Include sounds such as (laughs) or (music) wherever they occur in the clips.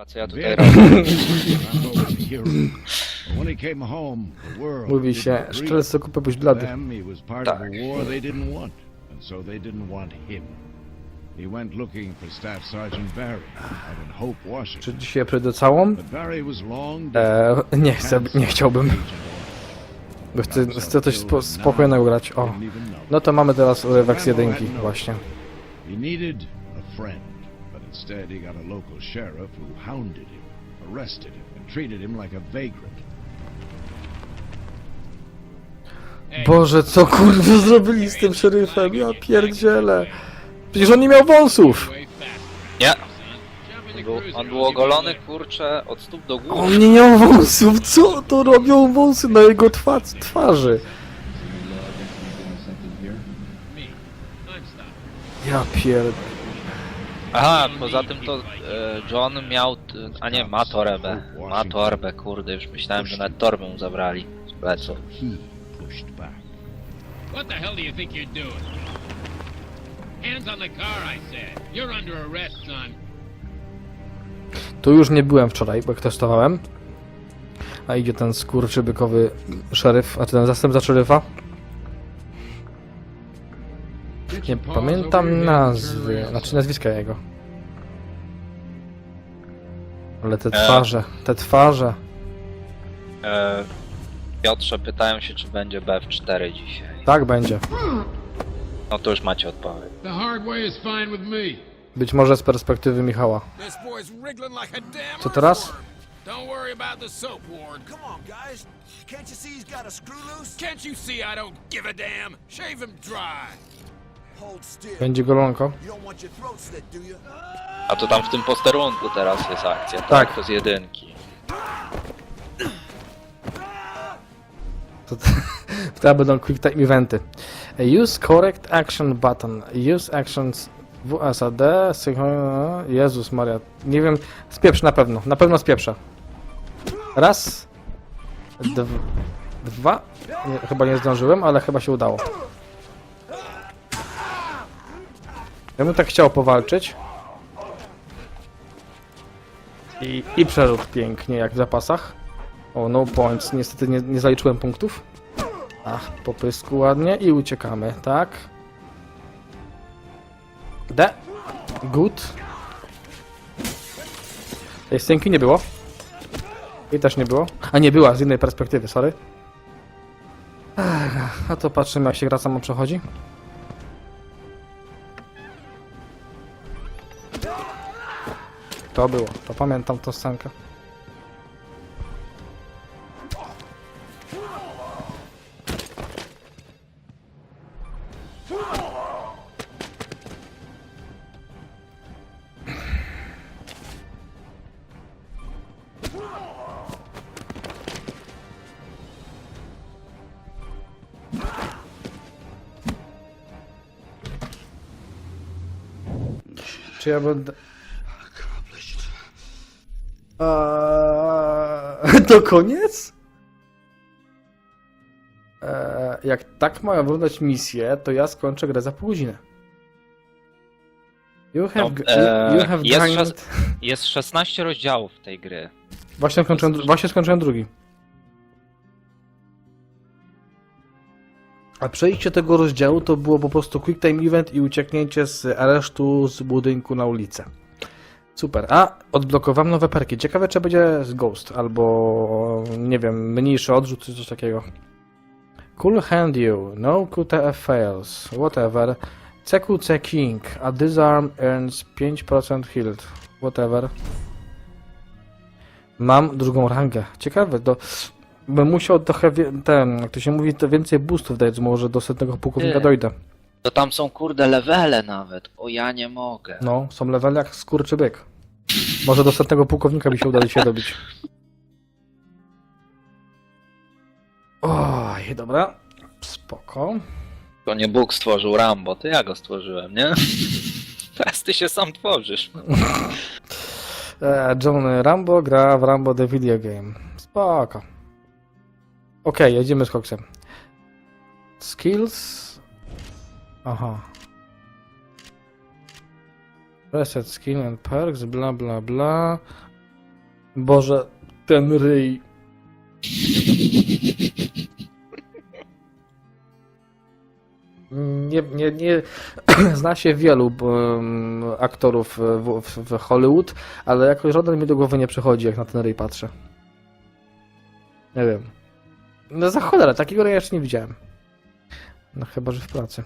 A co ja tutaj robię? (laughs) Mówi się, szczelec to kupę byś blady. Tak. so they didn't want him. He went looking for Staff Sergeant Barry out in Hope, Washington. Czy dzisiaj przejdę całą? But Barry was long dead. Eee, nie chcę, nie chciałbym. Bo chcę, chcę coś spo, spokojnego grać. O. No to mamy teraz urywek z jedynki właśnie. He needed a friend, instead he got a local sheriff who hounded him, arrested him, and treated him like a vagrant. Boże, co kurwa (laughs) zrobili z tym szeryfem? Ja pierdzielę. Przecież on nie miał wąsów. Nie. On był, on był ogolony, kurczę, od stóp do góry. On nie miał wąsów. Co to robią wąsy na jego twa twarzy? Ja pierd... Aha, poza tym to e, John miał, t- a nie, ma torebę. Ma torbę, kurde, już myślałem, że nawet torbę mu zabrali z pleców. He pushed back. What the hell do you think you're doing? Hands on the car, I said. You're under arrest, son. Tu już nie byłem wczoraj, bo jak testowałem. A idzie ten skurczybykowy szeryf, a czy ten zastępca szeryfa? Nie pamiętam nazwy, znaczy nazwiska jego. Ale te E. twarze, te twarze. E, Piotrze, pytają się, czy będzie BF4 dzisiaj. Tak będzie. No to już macie odpowiedź. The hard way is fine with me. Być może z perspektywy Michała. This boy's wriggling like a damn Co teraz? Don't worry about the soap ward. Come on, guys. Can't you see he's got a screw loose? Can't you see I don't give a damn? Shave him dry. Będzie golonko. A to tam w tym posterunku teraz jest akcja, tak? Tak. To z jedynki. To (laughs) teraz będą quick time eventy. Use correct action button. Use actions WSAD. Jezus Maria. Nie wiem. Spieprz na pewno. Na pewno spieprzę. Raz. Dw dwa. Nie, chyba nie zdążyłem, ale chyba się udało. Ja bym tak chciał powalczyć. I, i przerzut pięknie, jak w zapasach. O, no points. Niestety nie, nie zaliczyłem punktów. Ach, po pysku ładnie i uciekamy, tak? D. Good. Tej stęki nie było. I też nie było. A nie była, z innej perspektywy, sorry. Ech, a to patrzymy jak się gra sama przechodzi. To było, to pamiętam tą scenkę. Czy ja będę... (laughs) to koniec? Eee, jak tak mają wyglądać misje, to ja skończę grę za pół godziny. You have, No, eee, you have jest grind... szes- Jest 16 rozdziałów tej gry. Właśnie skończyłem, właśnie skończyłem drugi. A przejście tego rozdziału to było po prostu quick time event i ucieknięcie z aresztu z budynku na ulicę. Super. A, odblokowałem nowe perki. Ciekawe, czy będzie z Ghost, albo nie wiem, mniejszy odrzut, czy coś takiego. Cool hand you. No QTF fails. Whatever. CQC King. A disarm earns 5% healed. Whatever. Mam drugą rangę. Ciekawe, to bym musiał trochę, ten, jak to się mówi, to więcej boostów dać, może do setnego pułkownika Ty. dojdę. To tam są kurde levele nawet. O ja nie mogę. No, są levele jak skurczy byk. Może do setnego pułkownika by się udało się dobić. Oj, dobra. Spoko. To nie Bóg stworzył Rambo, to ja go stworzyłem, nie? (laughs) Teraz ty się sam tworzysz. (laughs) E, John Rambo gra w Rambo The Video Game. Spoko. Okej, jedziemy z koksem. Skills. Aha. Reset skill and perks, bla bla bla. Boże, ten ryj. Nie, nie, nie (clears throat) zna się wielu um, aktorów w, w, w Hollywood, ale jakoś żaden mi do głowy nie przychodzi, jak na ten ryj patrzę. Nie wiem. No za cholera, takiego ryja jeszcze nie widziałem. No chyba, że w pracy.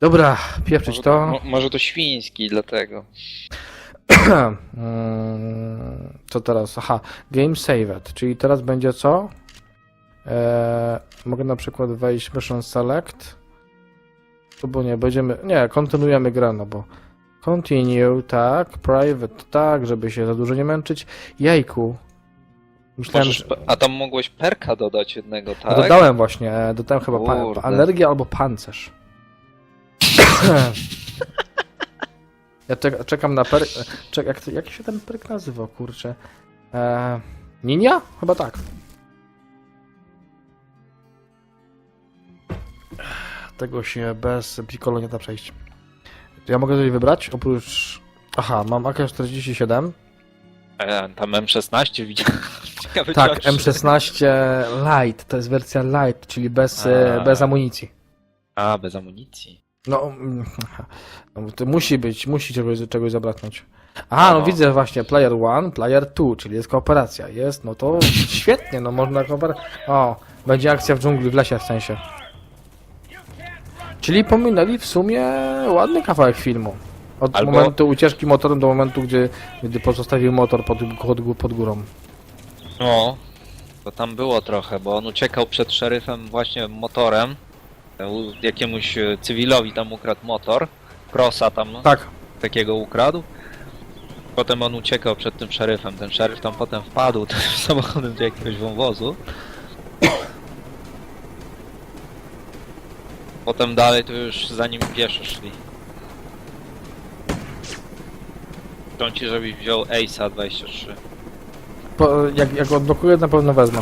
Dobra, pieprzyć Może to. mo- może to świński, dlatego. (clears throat) Mm, Co teraz? Aha, Game Saved, czyli teraz będzie co? Eee, mogę na przykład wejść Mission Select. Albo nie, będziemy. Nie, kontynuujemy grę, no bo. Continue, tak. Private, tak, żeby się za dużo nie męczyć. Jajku. Myślałem, Możesz, że. a tam mogłeś perka dodać jednego, No tak? Dodałem właśnie, dodałem chyba pa, alergię albo pancerz. Ja czek, czekam na perk. Czek, jak, jak się ten perk nazywa, kurczę? E, Ninia? Chyba tak. Tego się bez Piccolo nie da przejść. Ja mogę coś wybrać? Oprócz. Aha, mam AK-47. E, tam M16 widziałem. (laughs) Ciekawe, Tak, czy aż- M16 Light, to jest wersja Light, czyli bez, e, A. bez amunicji. A, bez amunicji. No, mm, (laughs) no, to musi być, musi czegoś, czegoś zabraknąć. A, no No. widzę właśnie, player one, player two, czyli jest kooperacja. Jest, no to (laughs) świetnie, no można kooperować. O, będzie akcja w dżungli, w lesie w sensie. Czyli pominęli w sumie ładny kawałek filmu. Od Albo- momentu ucieczki motorem do momentu, gdzie, gdy pozostawił motor pod, pod, pod górą. No, to tam było trochę, bo on uciekał przed szeryfem właśnie motorem. Jakiemuś e, cywilowi tam ukradł motor. Krosa tam Tak, takiego ukradł. Potem on uciekał przed tym szeryfem. Ten szeryf tam potem wpadł (laughs) tym samochodem do jakiegoś wąwozu. Potem dalej to już za nim pieszo szli. Chcą ci, żebyś wziął Ace'a 23. po, jak, jak odblokuję, na pewno wezmę.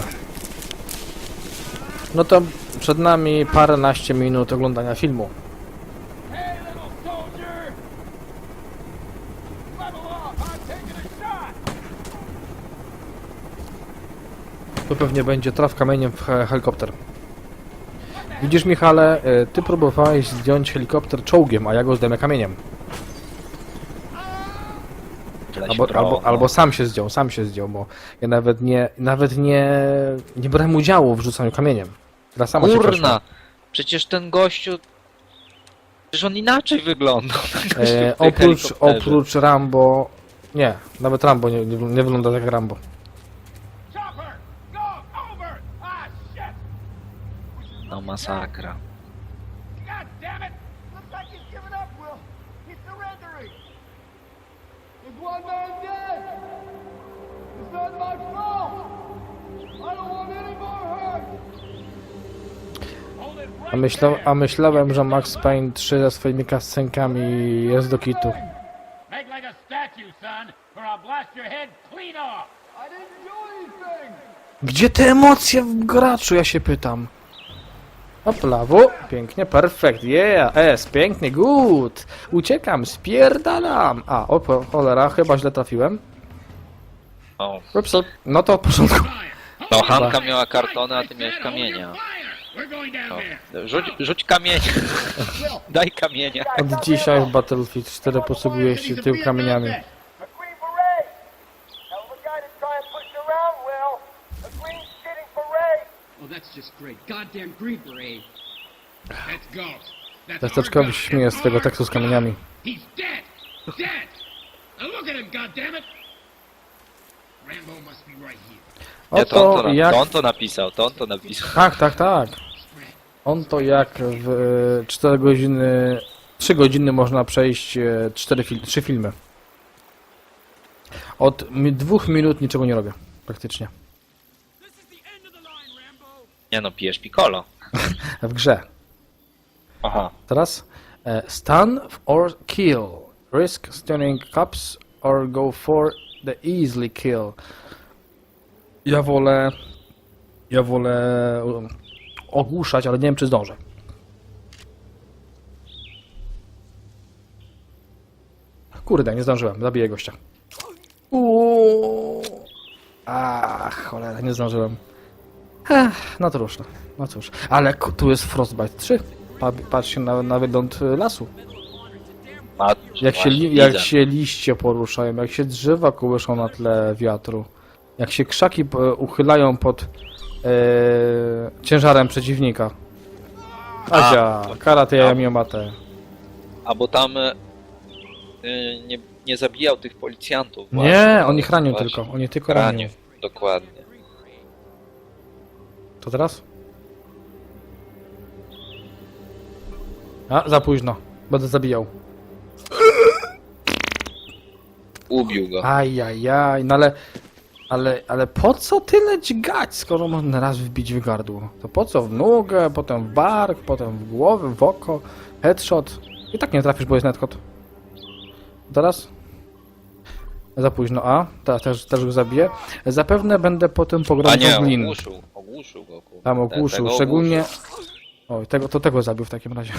No to przed nami paręnaście minut oglądania filmu. To pewnie będzie traf kamieniem w he helikopter. Widzisz, Michale, y, ty próbowałeś zdjąć helikopter czołgiem, a ja go zdejmę kamieniem. Albo, albo, albo sam się zdjął, sam się zdjął, bo ja nawet nie, nawet nie, nie brałem udziału w rzucaniu kamieniem. Gra sama się Kurna! przeszła. Przecież ten gościu... Przecież on inaczej (laughs) ten gościu E, oprócz, helikopterze. oprócz Rambo, nie, nawet Rambo nie, nie, nie wygląda jak Rambo. No masakra. A, there. a myślałem, że Max Payne 3 ze swoimi kascenkami jest do kitu. Make like a statue, son, or I'll blast your head clean off! I didn't do anything. Gdzie te emocje w graczu, ja się pytam. Hopla, w, pięknie, perfekt, yeah, es, pięknie, good. Uciekam, spierdalam. A, o, cholera, chyba źle trafiłem. O. Ups, no to w porządku. No Hanka miała kartony, a ty miałeś kamienia. Fire! We're going down No. there! Rzuć, rzuć kamienie. (laughs) Daj kamienia. Od dzisiaj w Battlefield 4 posługuję się tył kamieniami. A green beret. Hell of a guy to try and push around, Will. A green shitting beret. That's just great. Goddamn Green Beret. That's Ghost. That's Desteczkowi our się śmieje z tego tekstu z kamieniami. He's dead! Dead! Now look at him, goddammit! Rambo must be right here. Nie, to on Oto to, jak... to on to napisał, to on to napisał. Tak, tak, tak. On to jak w 4 godziny, 3 godziny można przejść 4 fil 3 filmy. Od dwóch minut niczego nie robię, praktycznie. Nie no, pijesz piccolo. (laughs) W grze. Aha. Teraz e, stun or kill. Risk stunning cups or go for the easily kill. Ja wolę ja wolę um, ogłuszać, ale nie wiem czy zdążę. Kurde, nie zdążyłem. Zabiję gościa. Uuu. Ach, cholera, nie zdążyłem. Ech, no trudno, no cóż. Ale tu jest Frostbite 3. Pa- Patrzcie na, na wygląd y, lasu. A, Jak się, li, jak się liście poruszają, jak się drzewa kołyszą na tle wiatru, jak się krzaki e, uchylają pod e, ciężarem przeciwnika. Adzia, to- karate a- yamiomate. A bo tam y, nie, nie zabijał tych policjantów. Nie, właśnie. on ich ranił Właśnie. tylko, on ich tylko ranił. Ranił, dokładnie. To teraz? A, za późno. Będę zabijał. Ubił go. Ajajaj, no ale, ale, ale po co tyle dźgać, skoro można raz wbić w gardło? To po co w nogę, potem w bark, potem w głowę, w oko, headshot. I tak nie trafisz, bo jest netkot. Teraz? Za późno, a? Teraz też, też go zabiję. Zapewne będę potem A pogrążał nie, glin. ogłuszył, ogłuszył go. Kurde. Tam Te- ogłuszył, tego szczególnie... Oj, tego, to tego zabił w takim razie.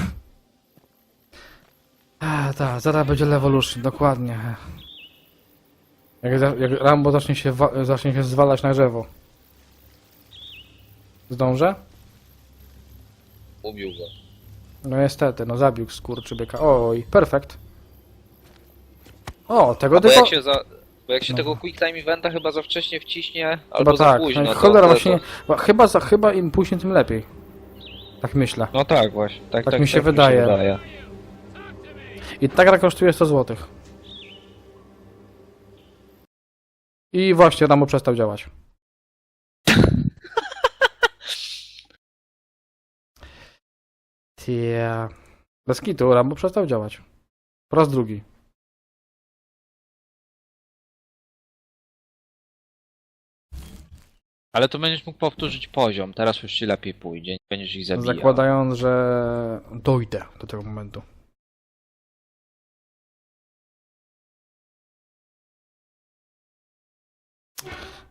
A, tak, zaraz będzie Levolution, dokładnie. Jak, za- jak Rambo zacznie się, wa- zacznie się zwalać na drzewo. Zdążę? Ubił go. No niestety, no zabił skurczybyka. Oj, perfekt. O, tego Bo jak się, za, bo jak się No. tego quick time eventa chyba za wcześnie wciśnie, Chyba albo za tak, późno. no, to- cholera to- właśnie, bo chyba, za, chyba im później tym lepiej. Tak myślę. No tak właśnie. Tak, Tak tak, mi się wydaje. wydaje. I ta gra kosztuje 100 zł. I właśnie Rambo przestał działać. Tia. Bez kitu, Rambo przestał działać. Po raz drugi. Ale to będziesz mógł powtórzyć poziom, teraz już ci lepiej pójdzie, nie będziesz ich zabijał. Zakładając, że dojdę do tego momentu.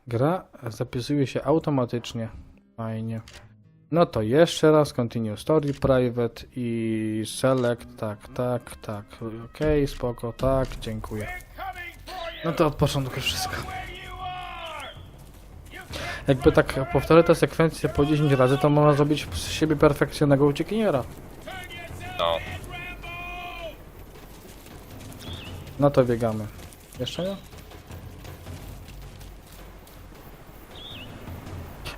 Gra zapisuje się automatycznie. Fajnie. No to jeszcze raz continue story private i select, tak, tak, tak, ok, spoko, tak, dziękuję. No to od początku wszystko. Jakby tak powtarzać tę sekwencję po 10 razy, to można zrobić z siebie perfekcyjnego uciekiniera. No. No to biegamy. Jeszcze nie?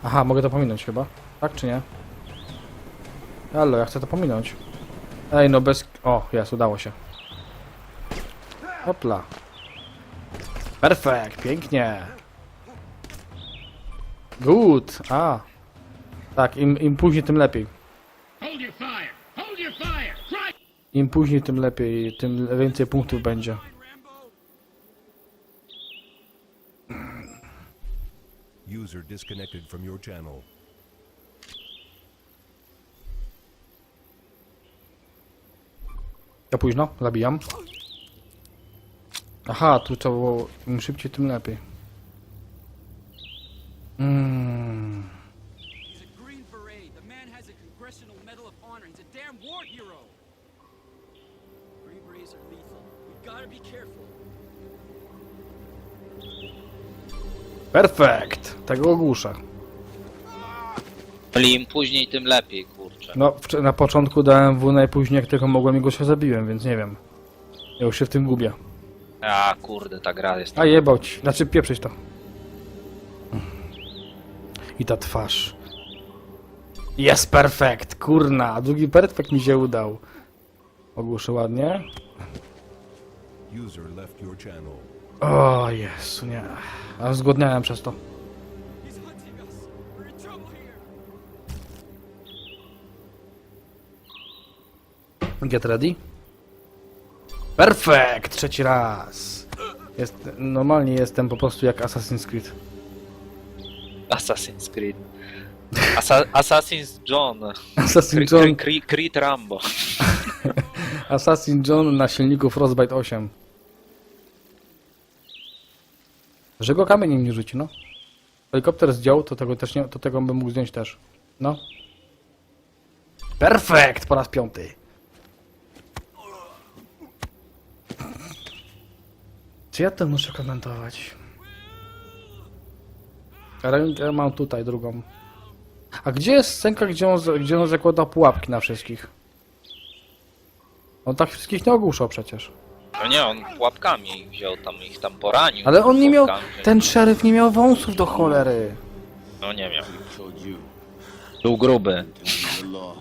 Aha, mogę to pominąć chyba. Tak czy nie? Halo, ja chcę to pominąć. Ej, no bez... O, jest, udało się. Hopla. Perfekt, pięknie. Good, a. Tak, im, im później, tym lepiej. Im później, tym lepiej, tym więcej punktów będzie. User disconnected from your channel. Ja późno, zabijam. Aha, tu trzeba było im szybciej, tym lepiej. Mm. He's Tego ogłuszę. Ale im później, tym lepiej, kurczę. No, wcz- na początku dałem W najpóźniej, jak tylko mogłem i go się zabiłem, więc nie wiem. Ja już się w tym gubię. A kurde, ta gra jest... A jebał ci. Znaczy pieprzyć to. I ta twarz. Jest perfekt, kurna. Drugi perfekt mi się udał. Ogłuszę ładnie. User left your channel. O Jezu, nie. A zgłodniałem przez to. Get ready. Perfekt! Trzeci raz. Jest, normalnie jestem po prostu jak Assassin's Creed. Assassin's Creed. Asa Assassin's John. Assassin Cre- John, Cre- Creed Rambo. (laughs) Assassin John na silniku Frostbite 8. Że go kamieniem nie rzuci, no. Helikopter zdjął, to tego też nie, to tego bym mógł zdjąć też. No. Perfekt! Po raz piąty. Czy ja to muszę komentować? Rękę mam tutaj, drugą. A gdzie jest scenka, gdzie on, gdzie on zakłada pułapki na wszystkich? On tak wszystkich nie ogłuszał przecież. No nie, on pułapkami ich wziął, tam ich tam poranił. Ale on nie miał... pułapkami. Ten szeryf nie miał wąsów do cholery. No nie miał. you. Był gruby. Tell me the law.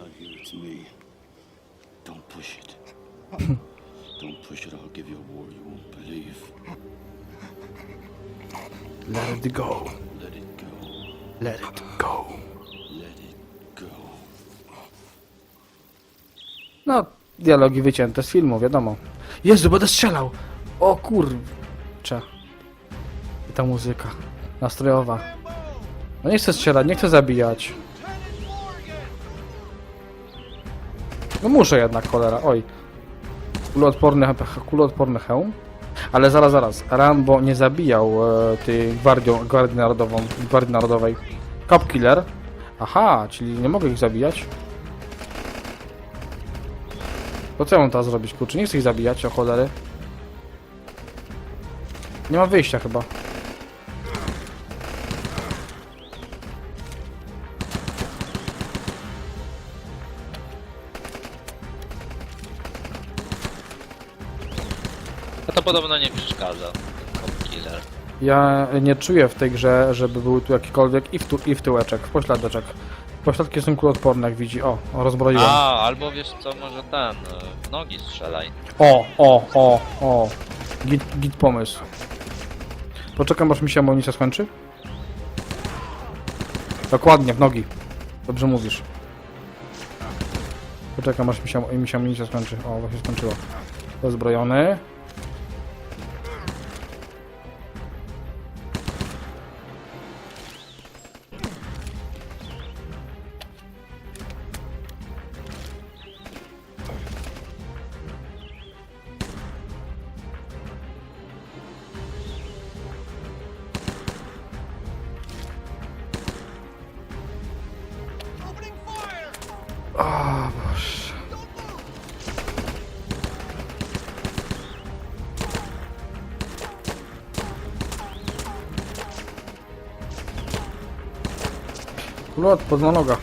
Out here it's me. Don't push it. Don't push it or I'll give you a Let it go. Let it go. Let it go. Let it go. No, dialogi wycięte z filmu, wiadomo. Jezu, będę strzelał! O kurczę. I ta muzyka. Nastrojowa. No nie chcę strzelać, nie chcę zabijać. No muszę jednak, cholera, oj. Kuloodporny, kuloodporny hełm. Ale zaraz, zaraz. Rambo nie zabijał e, tej gwardią, gwardii narodową, gwardii narodowej. Cop Killer. Aha, czyli nie mogę ich zabijać. To co ja mam teraz zrobić, kurczę? Nie chcę ich zabijać, o cholery. Nie ma wyjścia chyba. Podobno nie przeszkadza. Cop Killer. Ja nie czuję w tej grze, żeby był tu jakikolwiek i, w tu, i w tyłeczek, w pośladeczek. Pośladki są kuloodporne, jak widzi. O, rozbroiłem. A, albo wiesz co, może ten, e, w nogi strzelaj. O, o, o, o. Git, git pomysł. Poczekam, aż mi się amunicja skończy. Dokładnie, w nogi. Dobrze mówisz. Poczekam, aż mi się, mi się amunicja skończy. O, właśnie skończyło. Rozbrojony. Kulot, podna noga.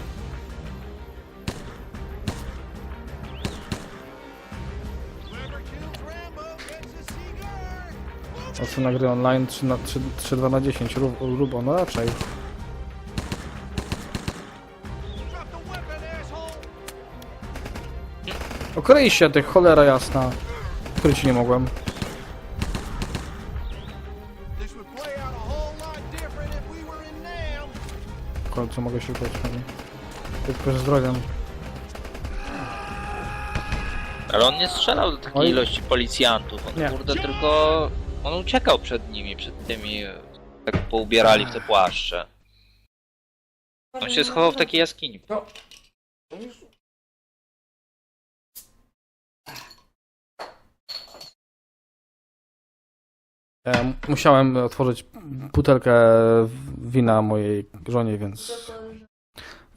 Ocena gry online 3 na 3, 3 2 na 10, rub, rubo, no raczej. Okryj się, ty cholera jasna. Okryć się nie mogłem. Końcu mogę się pewnie. Tylko z zdrowiem. Ale on nie strzelał do takiej Oj. ilości policjantów. On Nie. kurde tylko. On uciekał przed nimi, przed tymi. e, Tak poubierali w te płaszcze. On się schował w takiej jaskini. Musiałem otworzyć butelkę wina mojej żonie, więc...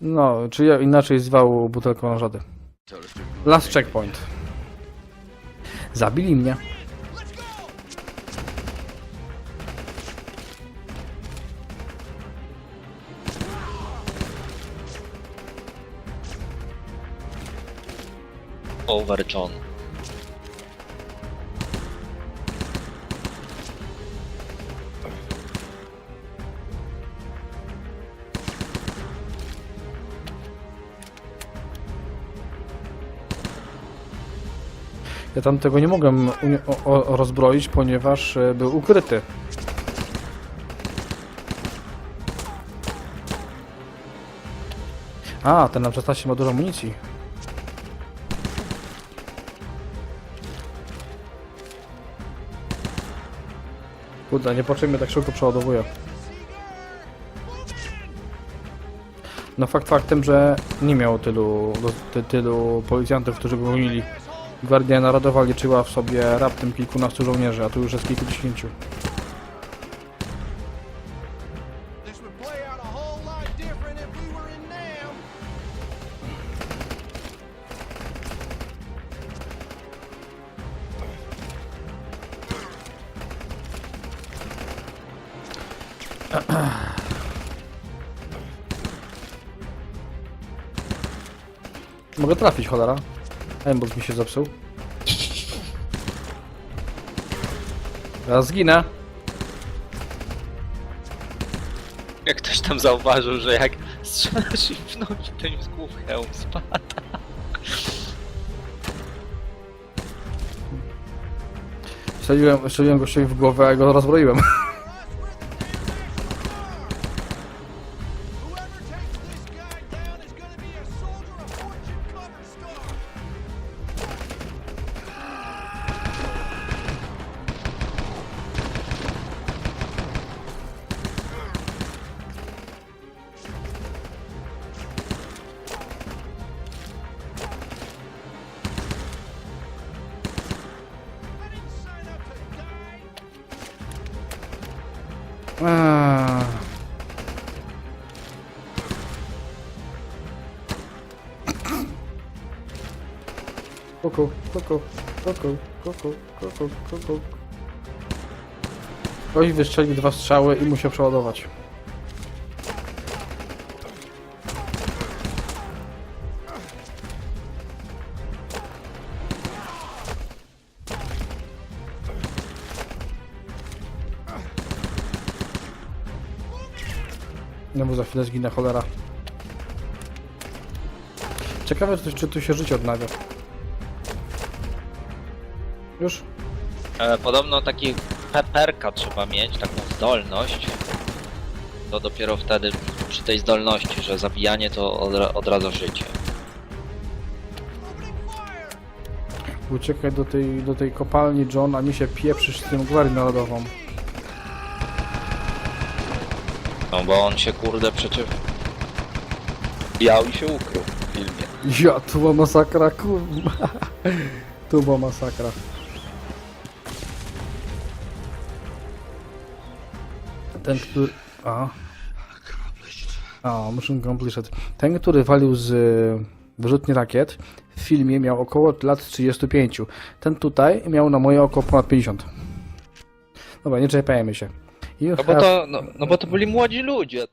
No, czy ja inaczej zwał butelką narzady. Last checkpoint. Zabili mnie. Over John. Ja tam tego nie mogłem rozbroić, ponieważ e, był ukryty. A, ten na przestasie ma dużo amunicji. Kurde, nie poczujmy tak szybko przeładowuje. No fakt faktem, że nie miał tylu, ty, tylu policjantów, którzy go gonili. Gwardia Narodowa liczyła w sobie raptem kilkunastu żołnierzy, a tu już jest kilkudziesięciu. Mogę trafić, cholera. Aimbot mi się zepsuł. Ja zginę. Jak ktoś tam zauważył, że jak strzelasz i w nogi, to im z głów hełm spada. Strzeliłem, strzeliłem gościowi w głowę, a go rozbroiłem. Kuku, kuku, kuku, kuku, kuku, kuku. Ktoś wystrzelił dwa strzały i musiał przeładować. No bo za chwilę zginę cholera. Ciekawe, czy tu się życie odnawia. Już? E, podobno taki peperka trzeba mieć, taką zdolność. To dopiero wtedy przy tej zdolności, że zabijanie to od, odradza życie. Uciekaj do tej, do tej kopalni, John, a nie się pieprzysz z tym Gwarią Narodową. No bo on się kurde przecież biał i się ukrył w filmie. Ja, tu była masakra, kurwa. (laughs) Tu była masakra. Ten, który... A. A, mission completed. Ten, który walił z y, wyrzutni rakiet, w filmie miał około lat 35. Ten tutaj miał na moje oko ponad 50. Dobra, nie czepiajmy się. You No bo have- to, no, no bo to byli młodzi ludzie tam.